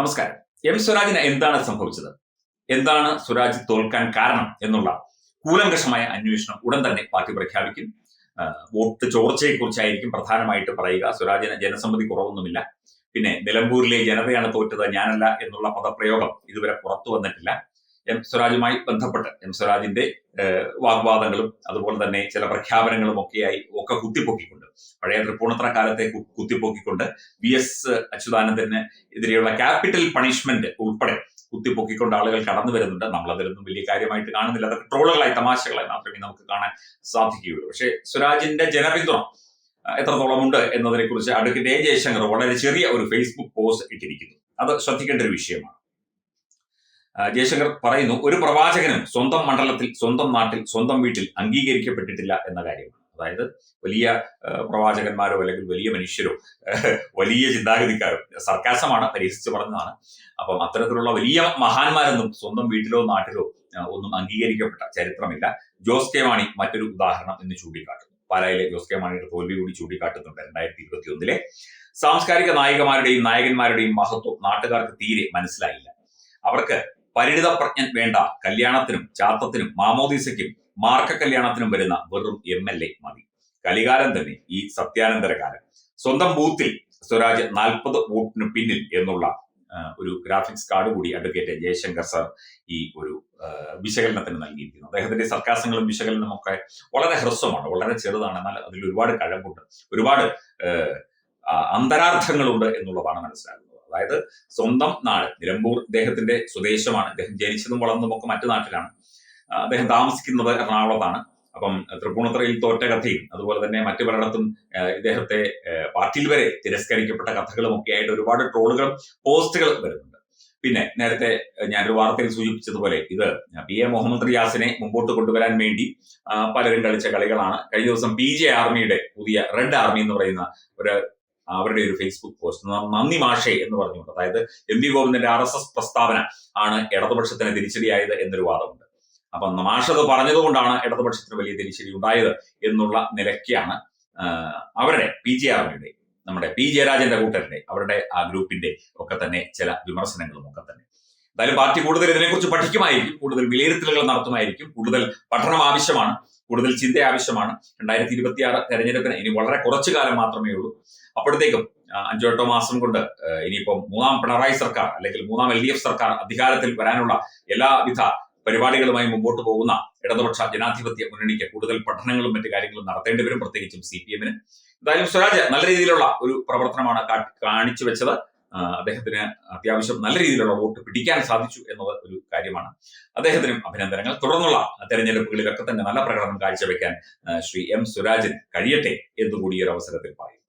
നമസ്കാരം. എം സ്വരാജിന് എന്താണ് സംഭവിച്ചത്? എന്താണ് സ്വരാജ് തോൽക്കാൻ കാരണം എന്നുള്ള കൂലങ്കഷമായ അന്വേഷണം ഉടൻ തന്നെ പാർട്ടി പ്രഖ്യാപിക്കും. വോട്ട് ചോർച്ചയെക്കുറിച്ചായിരിക്കും പ്രധാനമായിട്ട് പറയുക. സ്വരാജിന് ജനസമ്മതി കുറവൊന്നുമില്ല. പിന്നെ നിലമ്പൂരിലെ ജനതയാണ് തോറ്റത് ഞാനല്ല എന്നുള്ള പദപ്രയോഗം ഇതുവരെ പുറത്തു വന്നിട്ടില്ല. എം സ്വരാജുമായി ബന്ധപ്പെട്ട് എം സ്വരാജിന്റെ വാഗ്വാദങ്ങളും അതുപോലെ തന്നെ ചില പ്രഖ്യാപനങ്ങളും ഒക്കെയായി ഒക്കെ കുത്തിപ്പൊക്കിക്കൊണ്ട് പഴയ തൃപ്പൂണിത്തറ കാലത്തെ കുത്തിപ്പൊക്കിക്കൊണ്ട് വി എസ് അച്യുതാനന്ദന് എതിരെയുള്ള ക്യാപിറ്റൽ പണിഷ്മെന്റ് ഉൾപ്പെടെ കുത്തിപ്പൊക്കിക്കൊണ്ട് ആളുകൾ കടന്നു വരുന്നുണ്ട്. നമ്മൾ അതിലൊന്നും വലിയ കാര്യമായിട്ട് കാണുന്നില്ല. അതൊക്കെ ട്രോളുകളായി തമാശകളായി മാത്രമേ നമുക്ക് കാണാൻ സാധിക്കുകയുള്ളൂ. പക്ഷേ സ്വരാജിന്റെ ജനപിന്തുണ എത്രത്തോളം ഉണ്ട് എന്നതിനെ കുറിച്ച് അടുക്കിന്റെ ജയശങ്കർ വളരെ ചെറിയ ഒരു ഫേസ്ബുക്ക് പോസ്റ്റ് ഇട്ടിരിക്കുന്നു. അത് ശ്രദ്ധിക്കേണ്ട ഒരു വിഷയമാണ്. ജയശങ്കർ പറയുന്നു ഒരു പ്രവാചകനും സ്വന്തം മണ്ഡലത്തിൽ സ്വന്തം നാട്ടിൽ സ്വന്തം വീട്ടിൽ അംഗീകരിക്കപ്പെട്ടിട്ടില്ല എന്ന കാര്യമാണ്. അതായത് വലിയ പ്രവാചകന്മാരോ അല്ലെങ്കിൽ വലിയ മനുഷ്യരോ വലിയ ചിന്താഗതിക്കാരോ സർക്കാസമാണ് പരിഹസിച്ച് പറഞ്ഞതാണ്. അപ്പം അത്തരത്തിലുള്ള വലിയ മഹാന്മാരൊന്നും സ്വന്തം വീട്ടിലോ നാട്ടിലോ ഒന്നും അംഗീകരിക്കപ്പെട്ട ചരിത്രമില്ല. ജോസ് കെ മാണി മറ്റൊരു ഉദാഹരണം എന്ന് ചൂണ്ടിക്കാട്ടുന്നു. പാലായിലെ ജോസ് കെ മാണിയുടെ തോൽവി കൂടി ചൂണ്ടിക്കാട്ടുന്നുണ്ട് രണ്ടായിരത്തി ഇരുപത്തി ഒന്നിലെ സാംസ്കാരിക നായികമാരുടെയും നായകന്മാരുടെയും മഹത്വം നാട്ടുകാർക്ക് തീരെ മനസ്സിലായില്ല. അവർക്ക് പരിണിത പ്രജ്ഞൻ വേണ്ട. കല്യാണത്തിനും ചാത്തത്തിനും മാമോദീസയ്ക്കും മാർക്ക കല്യാണത്തിനും വരുന്ന വെറും എം എൽ എ മതി. കലികാലം തന്നെ ഈ സത്യാനന്തര കാലം സ്വന്തം ബൂത്തിൽ സ്വരാജ് നാൽപ്പത് വോട്ടിന് പിന്നിൽ എന്നുള്ള ഒരു ഗ്രാഫിക്സ് കാർഡ് കൂടി അഡ്വക്കേറ്റ് ജയശങ്കർ സർ ഈ ഒരു വിശകലനത്തിന് നൽകിയിരിക്കുന്നു. അദ്ദേഹത്തിന്റെ സർക്കാസങ്ങളും വിശകലനവും ഒക്കെ വളരെ ഹ്രസ്വമാണ് വളരെ ചെറുതാണ്. എന്നാൽ അതിൽ ഒരുപാട് കഴമ്പുണ്ട്. ഒരുപാട് അന്തരാർത്ഥങ്ങളുണ്ട് എന്നുള്ളതാണ് മനസ്സിലാകുന്നത്. അതായത് സ്വന്തം നാട് നിലമ്പൂർ അദ്ദേഹത്തിന്റെ സ്വദേശമാണ്. അദ്ദേഹം ജനിച്ചതും വളർന്നതും ഒക്കെ മറ്റു നാട്ടിലാണ്. അദ്ദേഹം താമസിക്കുന്നത് എറണാകുളത്താണ്. അപ്പം തൃപ്പൂണിത്തറയിൽ തോറ്റ കഥയും അതുപോലെ തന്നെ മറ്റു പലയിടത്തും ഇദ്ദേഹത്തെ പാർട്ടിയിൽ വരെ തിരസ്കരിക്കപ്പെട്ട കഥകളും ഒക്കെ ആയിട്ട് ഒരുപാട് ട്രോളുകളും പോസ്റ്റുകൾ വരുന്നുണ്ട്. പിന്നെ നേരത്തെ ഞാനൊരു വാർത്തയിൽ സൂചിപ്പിച്ചതുപോലെ ഇത് പി എ മുഹമ്മദ് റിയാസിനെ മുമ്പോട്ട് കൊണ്ടുവരാൻ വേണ്ടി പലരും കളിച്ച കളികളാണ്. കഴിഞ്ഞ ദിവസം പി ജെ ആർമിയുടെ പുതിയ റെഡ് ആർമി എന്ന് പറയുന്ന ഒരു അവരുടെ ഒരു ഫേസ്ബുക്ക് പോസ്റ്റ് നന്ദി മാഷേ എന്ന് പറഞ്ഞുകൊണ്ട്. അതായത് എം വി ഗോവിന്ദന്റെ ആർ എസ് എസ് പ്രസ്താവന ആണ് ഇടതുപക്ഷത്തിന് തിരിച്ചടിയായത് എന്നൊരു വാദമുണ്ട്. അപ്പൊ മാഷത് പറഞ്ഞതുകൊണ്ടാണ് ഇടതുപക്ഷത്തിന് വലിയ തിരിച്ചടി ഉണ്ടായത് എന്നുള്ള നിലയ്ക്കാണ് അവരുടെ പി ജെ ആർമിയുടെ നമ്മുടെ പി ജയരാജന്റെ കൂട്ടരുടെ അവരുടെ ആ ഗ്രൂപ്പിന്റെ ഒക്കെ തന്നെ ചില വിമർശനങ്ങളും ഒക്കെ തന്നെ. എന്തായാലും പാർട്ടി കൂടുതൽ ഇതിനെക്കുറിച്ച് പഠിക്കുമായിരിക്കും കൂടുതൽ വിലയിരുത്തലുകൾ നടത്തുമായിരിക്കും കൂടുതൽ പഠനം ആവശ്യമാണ്. കൂടുതൽ ചിന്ത ആവശ്യമാണ്. രണ്ടായിരത്തി ഇരുപത്തി ആറ് തെരഞ്ഞെടുപ്പിന് ഇനി വളരെ കുറച്ചു കാലം മാത്രമേ ഉള്ളൂ. അപ്പോഴത്തേക്കും അഞ്ചോ എട്ടോ മാസം കൊണ്ട് ഇനിയിപ്പോൾ ഇനിയിപ്പം മൂന്നാം പിണറായി സർക്കാർ അല്ലെങ്കിൽ മൂന്നാം എൽ ഡി എഫ് സർക്കാർ അധികാരത്തിൽ വരാനുള്ള എല്ലാവിധ പരിപാടികളുമായി മുമ്പോട്ട് പോകുന്ന ഇടതുപക്ഷ ജനാധിപത്യ മുന്നണിക്ക് കൂടുതൽ പഠനങ്ങളും മറ്റു കാര്യങ്ങളും നടത്തേണ്ടി വരും പ്രത്യേകിച്ചും സി പി എമ്മിന്. എന്തായാലും സ്വരാജ് നല്ല രീതിയിലുള്ള ഒരു പ്രവർത്തനമാണ് കാണിച്ചു വെച്ചത് അദ്ദേഹത്തിന് അത്യാവശ്യം നല്ല രീതിയിലുള്ള വോട്ട് പിടിക്കാൻ സാധിച്ചു എന്നത് ഒരു കാര്യമാണ്. അദ്ദേഹത്തിനും അഭിനന്ദനങ്ങൾ. തുടർന്നുള്ള തെരഞ്ഞെടുപ്പുകളിലൊക്കെ തന്നെ നല്ല പ്രകടനം കാഴ്ചവെക്കാൻ ശ്രീ എം സ്വരാജിന് കഴിയട്ടെ എന്നുകൂടി ഒരു അവസരത്തിൽ പറയും